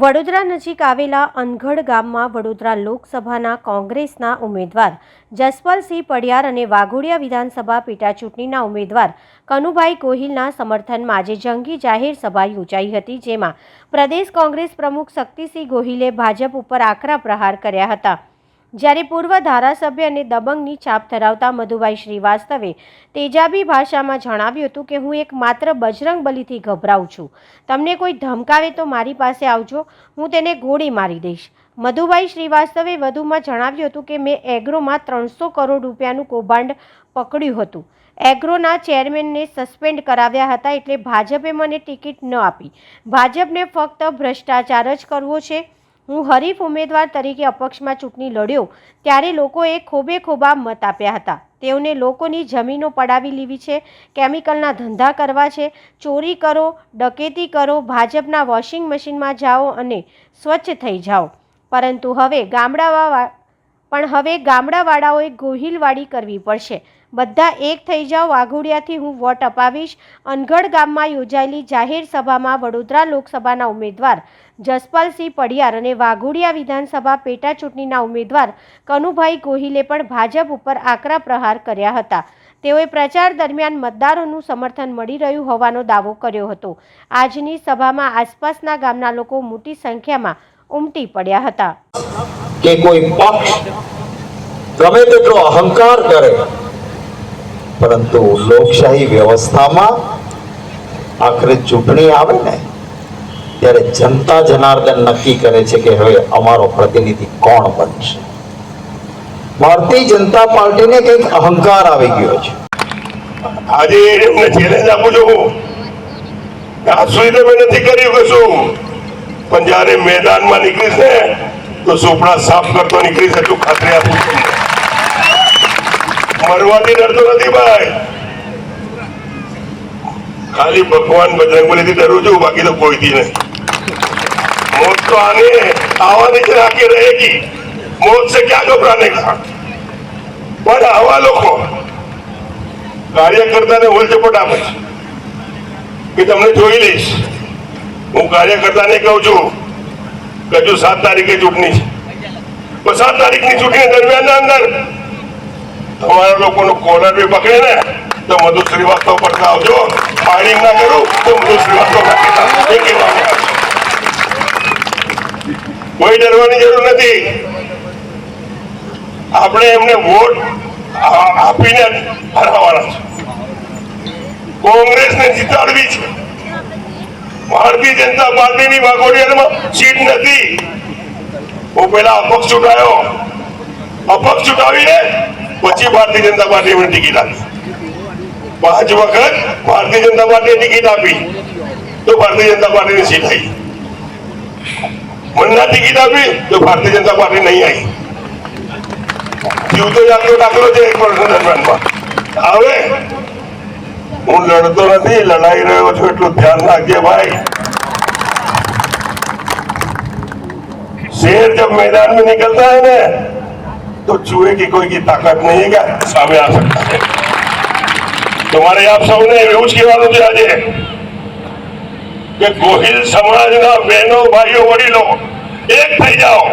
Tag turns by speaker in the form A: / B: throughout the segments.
A: વડોદરા નજીક આવેલા અનગઢ ગામમાં વડોદરા લોકસભાના કોંગ્રેસના ઉમેદવાર જસપાલસિંહ પડિયાર અને વાઘોડિયા વિધાનસભા પેટાચૂંટણીના ઉમેદવાર કનુભાઈ ગોહિલના સમર્થનમાં આજે જંગી જાહેર સભા યોજાઈ હતી, જેમાં પ્રદેશ કોંગ્રેસ પ્રમુખ શક્તિસિંહ ગોહિલે ભાજપ ઉપર આકરા પ્રહાર કર્યા હતા. જ્યારે પૂર્વ ધારાસભ્ય અને દબંગની છાપ ધરાવતા મધુભાઈ શ્રીવાસ્તવે તેજાબી ભાષામાં જણાવ્યું હતું કે, હું એક માત્ર બજરંગ બલીથી ગભરાઉં છું. તમને કોઈ ધમકાવે તો મારી પાસે આવજો. હું તેને ગોળી મારી દઈશ. મધુભાઈ શ્રીવાસ્તવે વધુમાં જણાવ્યું હતું કે, મેં એગ્રોમાં ત્રણસો કરોડ રૂપિયાનું કૌભાંડ પકડ્યું હતું. એગ્રોના ચેરમેનને સસ્પેન્ડ કરાવ્યા હતા એટલે ભાજપે મને ટિકિટ ન આપી. ભાજપને ફક્ત ભ્રષ્ટાચાર જ કરવો છે. હું હરીફ ઉમેદવાર તરીકે અપક્ષમાં ચૂંટણી લડ્યો, ત્યારે લોકોએ ખોબે ખોબા મત આપ્યા હતા. તેઓને લોકોની જમીનો પડાવી લેવી છે, કેમિકલના ધંધા કરવા છે, ચોરી કરો, ડકેતી કરો, ભાજપના વોશિંગ મશીનમાં જાઓ અને સ્વચ્છ થઈ જાઓ. પરંતુ હવે ગામડાવા પણ હવે ગામડાવાળાઓએ ગોહિલવાડી કરવી પડશે. બધા એક થઈ જાઓ, વાઘોડિયાથી હું વોટ અપાવીશ. અનગઢ ગામમાં યોજાયેલી જાહેર સભામાં વડોદરા લોકસભાના ઉમેદવાર જસપાલસિંહ પડિયાર અને વાઘોડિયા વિધાનસભા પેટા ચૂંટણીના ઉમેદવાર કનુભાઈ ગોહિલે પણ ભાજપ ઉપર આકરા પ્રહાર કર્યા હતા. તેઓએ પ્રચાર દરમિયાન મતદારોનું સમર્થન મળી રહ્યું હોવાનો દાવો કર્યો હતો. આજની સભામાં આસપાસના ગામના લોકો મોટી સંખ્યામાં ઉમટી પડ્યા હતા.
B: કે કોઈ પક્ષ ગમે તેટલો અહંકાર કરે પરંતુ લોકશાહી વ્યવસ્થામાં આખરે ચૂંટણી આવે ને, ત્યારે જનતા જનાર્દન નક્કી કરે છે કે હવે અમારો પ્રતિનિધિ કોણ બનશે. ભારતીય જનતા પાર્ટીને કંઈક અહંકાર આવી ગયો છે.
C: આજે એમને ચેલેન્જ આપું છું આજ સુધી તો મેં નથી કર્યું કશું પણ જ્યારે મેદાનમાં નીકળીશ ને, તો સુપડા સાફ કરતો નીકળીશ એટલું ખાતરી આપું છું. મરવાથી ડરતો નથી ભાઈ. ખાલી ભગવાન બજરંગબલી થી ડરું છું, બાકી તો કોઈથી નહીં. મોત તો આને આવાની જ રાખી રહેગી. મોત સે ક્યાં ગભરાને કા પણ આવા લોકો કાર્યકર્તાને ઓલચપટ આપે છે. કે તમને જોઈ લઈશ. હું કાર્યકર્તાને કહું છું કે હજુ સાત તારીખે ચૂંટણી છે. સાત તારીખની ચૂંટણી દરમિયાન અંદર તમારા લોકોનો કોલર બી પકડે ને? તો મધુ શ્રીવાસ્તવ પડતા આવજો ફાયરિંગ ના કરું તો મધુ શ્રીવાસ્તવ. કોઈ ડરવાની જરૂર નથી. આપણે એમને વોટ આપીને હરાવવાના છે. કોંગ્રેસને જીતાડવી છે. ભારતીય જનતા પાર્ટીની વાઘોડિયામાં સીટ નથી. હું પેલા અપક્ષ ચૂંટાયો. અપક્ષ ચૂંટાવીને પછી ભારતીય જનતા પાર્ટીએ મને ટિકિટ આપી પાંચ વખત ભારતીય જનતા પાર્ટીએ ટિકિટ આપી તો ભારતીય જનતા પાર્ટીની સીટ આવી મનના ટિકિટ આપી તો ભારતીય જનતા પાર્ટી નહીં આવી જીવતો જાગતો દાખલો છે એક વર્ષ દરમિયાનમાં હવે હું લડતો નથી લડાઈ રહ્યો છું એટલું ધ્યાન રાખજે ભાઈ शेर जब मैदान में निकलता है ना तो चूहे की कोई की ताकत नहीं है क्या सामने आ सकता है તમારે આપ સૌને એવું જ કહેવાનું છે આજે કે ગોહિલ સમાજના બહેનો ભાઈઓ વડીલો એક થઈ જાઓ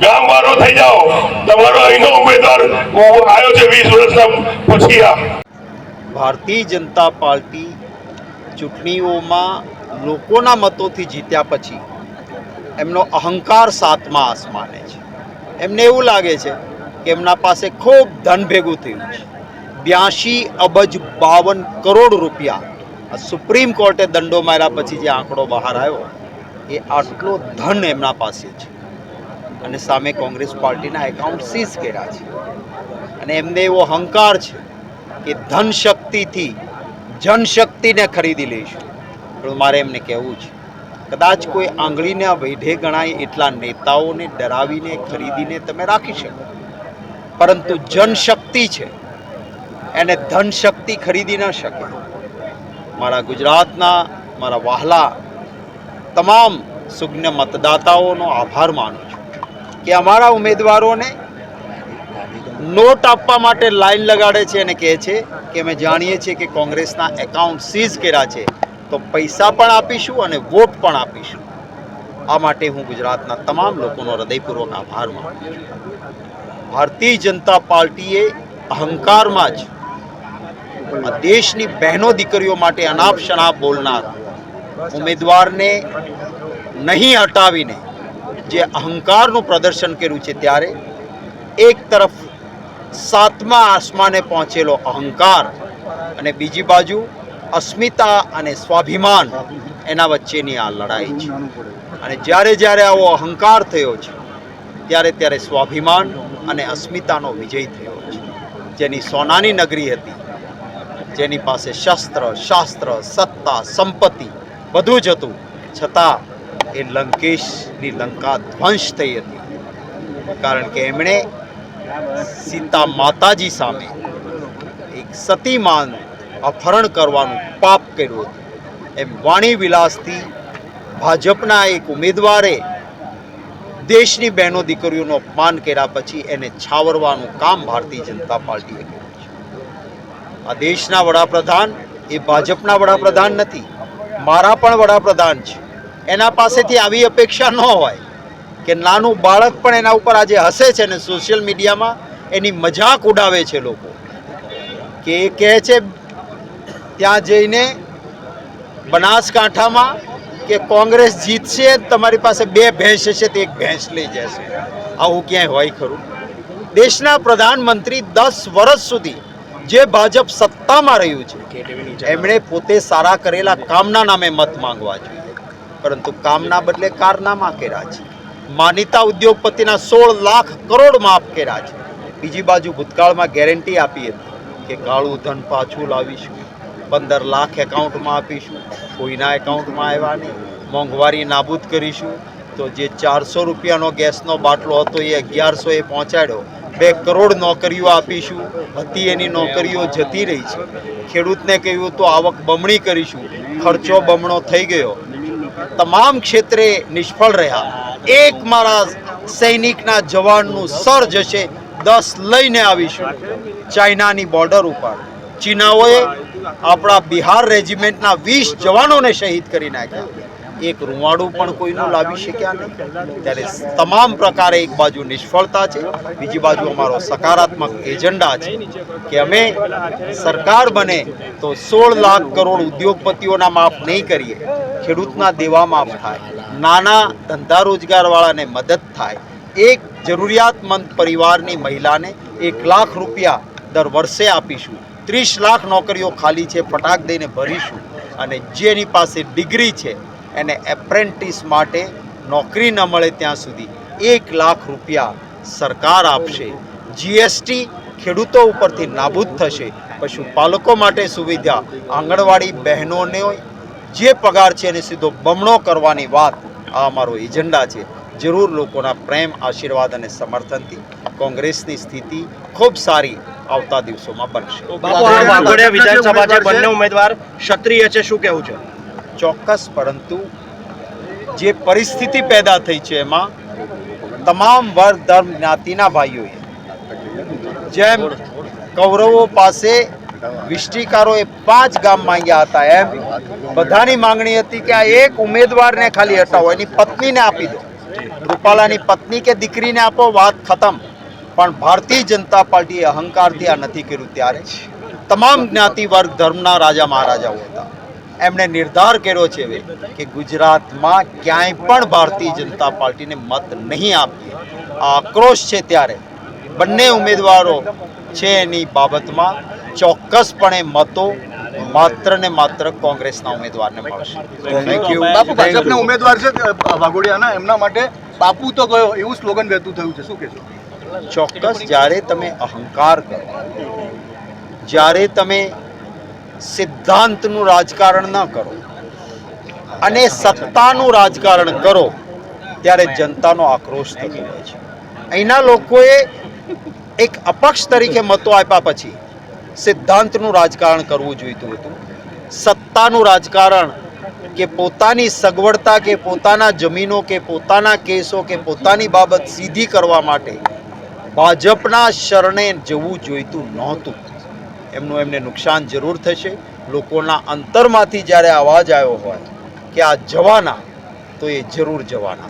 C: ગામ વાળો થઈ જાઓ તમારો અહીંનો ઉમેદવાર હું આવ્યો છે વીસ વર્ષના પછી આ
D: ભારતીય જનતા પાર્ટી ચૂંટણીઓમાં લોકોના મતોથી જીત્યા પછી એમનો અહંકાર સાતમા આસમાને છે એમને એવું લાગે છે કે એમના પાસે ખૂબ ધન ભેગું થયું છે. બ્યાસી અબજ બાવન કરોડ રૂપિયા. સુપ્રીમ કોર્ટે દંડો માર્યા પછી જે આંકડો બહાર આવ્યો, એ આટલો ધન એમના પાસે છે. અને સામે કોંગ્રેસ પાર્ટીના એકાઉન્ટ સીઝ કર્યા છે. અને એમને એવો અહંકાર છે કે ધન શક્તિથી જનશક્તિને ખરીદી લઈશું. પણ મારે એમને કહેવું છે કદાચ કોઈ આંગળીના વૈઢે ગણાય એટલા નેતાઓને ડરાવીને, ખરીદીને તમે રાખી શકો. પરંતુ જનશક્તિ છે. એને ધનશક્તિ ખરીદી ન શકે. મારા ગુજરાતના, મારા વહાલા તમામ સુજ્ઞ મતદાતાઓનો આભાર માનું છું કે અમારા ઉમેદવારોને નોટ આપવા માટે લાઈન લગાડે છે અને કહે છે કે અમે જાણીએ છીએ કે કોંગ્રેસના એકાઉન્ટ સીઝ કર્યા છે. તો પૈસા પણ આપીશું અને વોટ પણ આપીશું. આ માટે હું ગુજરાતના તમામ લોકોનો હૃદયપૂર્વક આભાર માનું ભારતીય જનતા પાર્ટીએ અહંકારમાં જ દેશની બહેનો દીકરીઓ માટે અનાપ શનાપ બોલનાર ઉમેદવારને નહીં હટાવીને જે અહંકારનું પ્રદર્શન કર્યું છે ત્યારે એક તરફ સાતમા આસમાને પહોંચેલો અહંકાર અને બીજી બાજુ અસ્મિતા અને સ્વાભિમાન એના વચ્ચેની આ લડાઈ છે. અને જ્યારે જ્યારે આવો અહંકાર થયો છે, ત્યારે ત્યારે સ્વાભિમાન અને અસ્મિતાનો વિજય થયો છે. જેની સોનાની નગરી હતી, જેની પાસે શસ્ત્ર, શાસ્ત્ર, સત્તા, સંપત્તિ બધું જ હતું, છતાં એ લંકેશની લંકા ધ્વંસ થઈ હતી. કારણ કે એમણે સીતા માતાજી સામે એક સતીમાન અપહરણ કરવાનું પાપ કર્યું હતું. એમ વાણી વિલાસથી ભાજપના એક ઉમેદવારે દેશની બહેનો દીકરીઓનું અપમાન કર્યા પછી એને છાવરવાનું કામ ભારતીય જનતા પાર્ટીએ કર્યું છે. આ દેશના વડાપ્રધાન એ ભાજપના વડાપ્રધાન નથી, મારા પણ વડાપ્રધાન છે. એના પાસેથી આવી અપેક્ષા ન હોય કે નાનું બાળક પણ એના ઉપર આજે હસે છે ને સોશિયલ મીડિયામાં એની મજાક ઉડાવે છે લોકો. કે એ કહે છે ત્યાં જઈને બનાસકાંઠામાં કે કોંગ્રેસ જીતશે તમારી પાસે બે ભેંસ હશે તો એક ભેંસ લઈ જશે. આવું ક્યાંય હોય ખરું. દેશના પ્રધાનમંત્રી દસ વર્ષ સુધી જે ભાજપ સત્તામાં રહ્યું છે, એમણે પોતે સારા કરેલા કામના નામે મત માંગવા જોઈએ. પરંતુ કામના બદલે કારનામા કર્યા છે. માનીતા ઉદ્યોગપતિના સોળ લાખ કરોડ માફ કર્યા છે. બીજી બાજુ ભૂતકાળમાં ગેરંટી આપી હતી કે કાળું ધન પાછું લાવીશું. પંદર લાખ એકાઉન્ટમાં આપીશું. કોઈના એકાઉન્ટમાં આવ્યા નહીં. મોંઘવારી નાબૂદ કરીશું. તો જે ચારસો રૂપિયાનો ગેસનો બાટલો હતો એ અગિયારસો એ પહોંચાડ્યો. બે કરોડ નોકરીઓ આપીશું. હતી એની નોકરીઓ જતી રહી છે. ખેડૂતને કહ્યું, તો આવક બમણી કરીશું. ખર્ચો બમણો થઈ ગયો. તમામ ક્ષેત્રે નિષ્ફળ રહ્યા. એક મારા સૈનિકના જવાનનું સર જશે. દસ લઈને આવીશું. ચાઇનાની બોર્ડર ઉપર. ચીનાઓએ આપણા બિહાર રેજિમેન્ટના વીસ જવાનોને શહીદ કરી નાખ્યા. એક રૂવાડું પણ કોઈનું લાવી શક્યા નહીં. ત્યારે તમામ પ્રકારે એક બાજુ નિષ્ફળતા છે, બીજી બાજુ અમારો સકારાત્મક એજન્ડા છે કે અમે સરકાર બને તો સોળ લાખ કરોડ ઉદ્યોગપતિઓના માફ નહીં કરીએ. ખેડૂતના દેવા માફ થાય. નાના ધંધા રોજગારવાળાને મદદ થાય. એક જરૂરિયાતમંદ પરિવારની મહિલાને એક લાખ રૂપિયા દર વર્ષે આપીશું. ત્રીસ લાખ નોકરીઓ ખાલી છે, ફટાક દઈને ભરીશું. અને જેની પાસે ડિગ્રી છે, એને એપ્રેન્ટિસ માટે નોકરી ન મળે ત્યાં સુધી એક લાખ રૂપિયા સરકાર આપશે. જીએસટી ખેડૂતો ઉપરથી નાબૂદ થશે. પશુપાલકો માટે સુવિધા, આંગણવાડી બહેનોને જે પગાર છે એને સીધો બમણો કરવાની વાત આ અમારો એજન્ડા છે. જરૂર લોકોના પ્રેમ, આશીર્વાદ અને સમર્થનથી કોંગ્રેસની સ્થિતિ ખૂબ સારી આવતા દિવસોમાં બનશે.
E: વિધાનસભા છે? બંને ઉમેદવાર ક્ષત્રિય છે શું કેવું છે?
D: ચોક્કસ પરંતુ જે પરિસ્થિતિ પેદા થઈ છે એમાં તમામ વર્ગ ધર્મ જ્ઞાતિના ભાઈઓએ જેમ કૌરવો પાસે વિષ્ટિકારોએ પાંચ ગામ માંગ્યા હતા એમ બધાની માંગણી હતી કે આ એક ઉમેદવારને ખાલી હટાવો એની પત્નીને આપી દો. રૂપાલાની પત્ની કે દીકરીને આપો વાત ખતમ. પણ ભારતીય જનતા પાર્ટીએ અહંકારથી આ નથી કર્યું ત્યારે તમામ જ્ઞાતિ વર્ગ ધર્મના રાજા મહારાજાઓ હતા. એમણે નિર્ધાર કર્યો છે કે ગુજરાતમાં ક્યાંય પણ ભારતીય જનતા પાર્ટીને મત નહીં આપીએ. આ આક્રોશ છે ત્યારે. બંને ઉમેદવારો છે એની બાબતમાં. ચોક્કસપણે મતો માત્ર ને માત્ર કોંગ્રેસના ઉમેદવારને મળશે. થેન્ક યુ
E: બાપુ ભાજપના ઉમેદવાર છે વાઘોડિયાના એમના માટે બાપુ તો ગયો એવું સ્લોગન વહેતું થયું છે. શું કહેશો?
D: ચોક્કસ જ્યારે તમે અહંકાર કરો, જ્યારે તમે સિદ્ધાંતનું રાજકારણ ન કરો અને સત્તાનું રાજકારણ કરો, ત્યારે જનતાનો આક્રોશ થતો હોય છે. અહીંના લોકોએ એક અપક્ષ તરીકે મતો આપ્યા પછી સિદ્ધાંતનું રાજકારણ કરવું જોઈતું હતું. સત્તાનું રાજકારણ કે પોતાની સગવડતા કે પોતાના જમીનો કે પોતાના કેસો કે પોતાની બાબત સીધી કરવા માટે ભાજપના શરણે જવું જોઈતું નહોતું. એમનું એમને નુકસાન જરૂર થશે. લોકોના અંતરમાંથી જ્યારે અવાજ આવ્યો હોય કે આ જવાના, તો એ જરૂર જવાના.